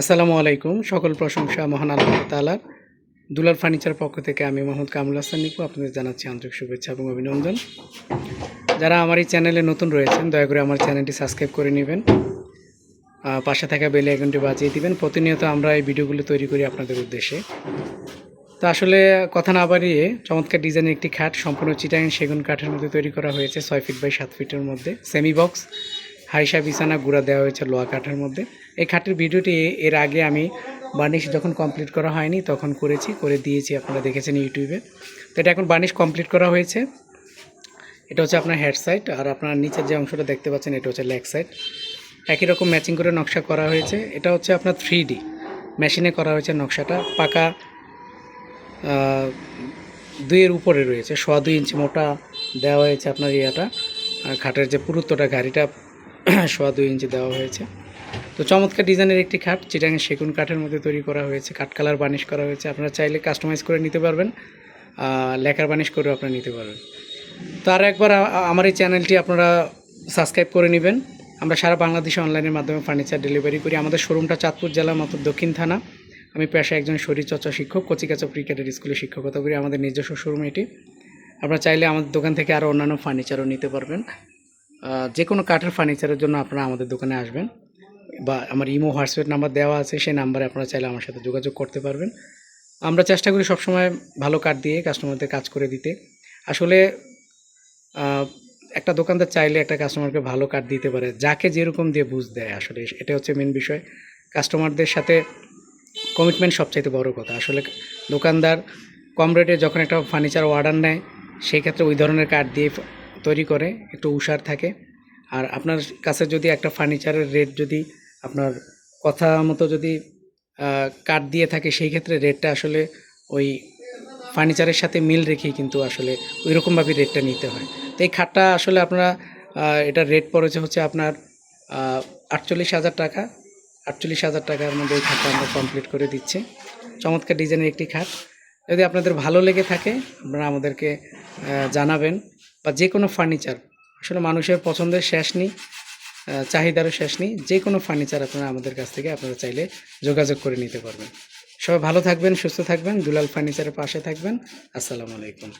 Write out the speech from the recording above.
আসসালামু আলাইকুম, সকল প্রশংসা মহান আল্লাহ তালার দুলাল ফার্নিচার পক্ষ থেকে আমি মোহাম্মদ কামুল হাসান নিকু, আপনাদের জানাচ্ছি আন্তরিক শুভেচ্ছা এবং অভিনন্দন। যারা আমার এই চ্যানেলে নতুন রয়েছেন, দয়া করে আমার চ্যানেলটি সাবস্ক্রাইব করে নেবেন। পাশে থাকা বেলে আইকনটি বাজিয়ে দিবেন। প্রতিনিয়ত আমরা এই ভিডিওগুলো তৈরি করি আপনাদের উদ্দেশ্যে। তো আসলে কথা না বাড়িয়ে চমৎকার ডিজাইনের একটি খাট, সম্পূর্ণ চিটাইন সেগুন কাঠের মধ্যে তৈরি করা হয়েছে, ছয় ফিট বাই সাত ফিটের মধ্যে। সেমি বক্স হাইসা বিছানা গুঁড়া দেওয়া হয়েছে লোহা কাঠের মধ্যে। এই খাটের ভিডিওটি এর আগে আমি বার্নিশ যখন কমপ্লিট করা হয়নি তখন করেছি, করে দিয়েছি, আপনারা দেখেছেন ইউটিউবে। তো এটা এখন বার্নিশ কমপ্লিট করা হয়েছে। এটা হচ্ছে আপনার হেড সাইড, আর আপনার নিচের যে অংশটা দেখতে পাচ্ছেন, এটা হচ্ছে লেগ সাইড। একই রকম ম্যাচিং করে নকশা করা হয়েছে। এটা হচ্ছে আপনার থ্রি মেশিনে করা হয়েছে নকশাটা। পাকা দুইয়ের উপরে রয়েছে। সোয়া দুই ইঞ্চি মোটা দেওয়া হয়েছে আপনার ইয়েটা। খাটের যে পুরুত্বটা গাড়িটা সোয়া দুই ইঞ্চি দেওয়া হয়েছে। তো চমৎকার ডিজাইনের একটি খাট চিটাঙের সেগুন কাঠের মধ্যে তৈরি করা হয়েছে। কাঠ কালার বানিশ করা হয়েছে। আপনারা চাইলে কাস্টমাইজ করে নিতে পারবেন। লেখার বানিশ করেও আপনারা নিতে পারবেন। তো আর একবার আমার এই চ্যানেলটি আপনারা সাবস্ক্রাইব করে নেবেন। আমরা সারা বাংলাদেশে অনলাইনের মাধ্যমে ফার্নিচার ডেলিভারি করি। আমাদের শোরুমটা চাঁদপুর জেলা মাত্র দক্ষিণ থানা। আমি পেশায় একজন শরীরচর্চা শিক্ষক কচিকাচা ক্রিকেটের স্কুলে শিক্ষকতা করি। আমাদের নিজস্ব শোরুম এটি। আপনারা চাইলে আমাদের দোকান থেকে আরও অন্যান্য ফার্নিচারও নিতে পারবেন। যে কোনো কাঠের ফার্নিচারের জন্য আপনারা আমাদের দোকানে আসবেন বা আমার ইমো হোয়াটসঅ্যাপ নাম্বার দেওয়া আছে, সেই নাম্বারে আপনারা চাইলে আমার সাথে যোগাযোগ করতে পারবেন। আমরা চেষ্টা করি সবসময় ভালো কাঠ দিয়ে কাস্টমারদের কাজ করে দিতে। আসলে একটা দোকানদার চাইলে একটা কাস্টমারকে ভালো কাঠ দিতে পারে, যাকে যেরকম দিয়ে বুঝ দেয় আসলে এটা হচ্ছে মেন বিষয়। কাস্টমারদের সাথে কমিটমেন্ট সবচাইতে বড় কথা। আসলে, দোকানদার কম রেটে যখন একটা ফার্নিচার অর্ডার নেয়, সেই ক্ষেত্রে ওই ধরনের কাঠ দিয়ে তৈরি করে, একটু উষার থাকে। আর আপনার কাছে যদি একটা ফার্নিচারের রেট যদি আপনার কথা মতো যদি কাঠ দিয়ে থাকে, সেই ক্ষেত্রে রেটটা আসলে ওই ফার্নিচারের সাথে মিল রেখেই কিন্তু আসলে ওই রকমভাবে রেটটা নিতে হয়। তো এই খাটটা আসলে আপনারা এটার রেট পড়েছে হচ্ছে আপনার আটচল্লিশ হাজার টাকা। আটচল্লিশ হাজার টাকার মধ্যে এই খাটটা আমরা কমপ্লিট করে দিচ্ছি। চমৎকার ডিজাইনের একটি খাট। যদি আপনাদের ভালো লেগে থাকে, আপনারা আমাদেরকে জানাবেন। বা যে কোনো ফার্নিচার আসলে মানুষের পছন্দের শেষ নেই চাহিদারও শেষ নেই, যে কোনো ফার্নিচার আপনারা আমাদের কাছ থেকে আপনারা চাইলে যোগাযোগ করে নিতে পারবেন। সবাই ভালো থাকবেন, সুস্থ থাকবেন, দুলাল ফার্নিচারের পাশে থাকবেন। আসসালামু আলাইকুম।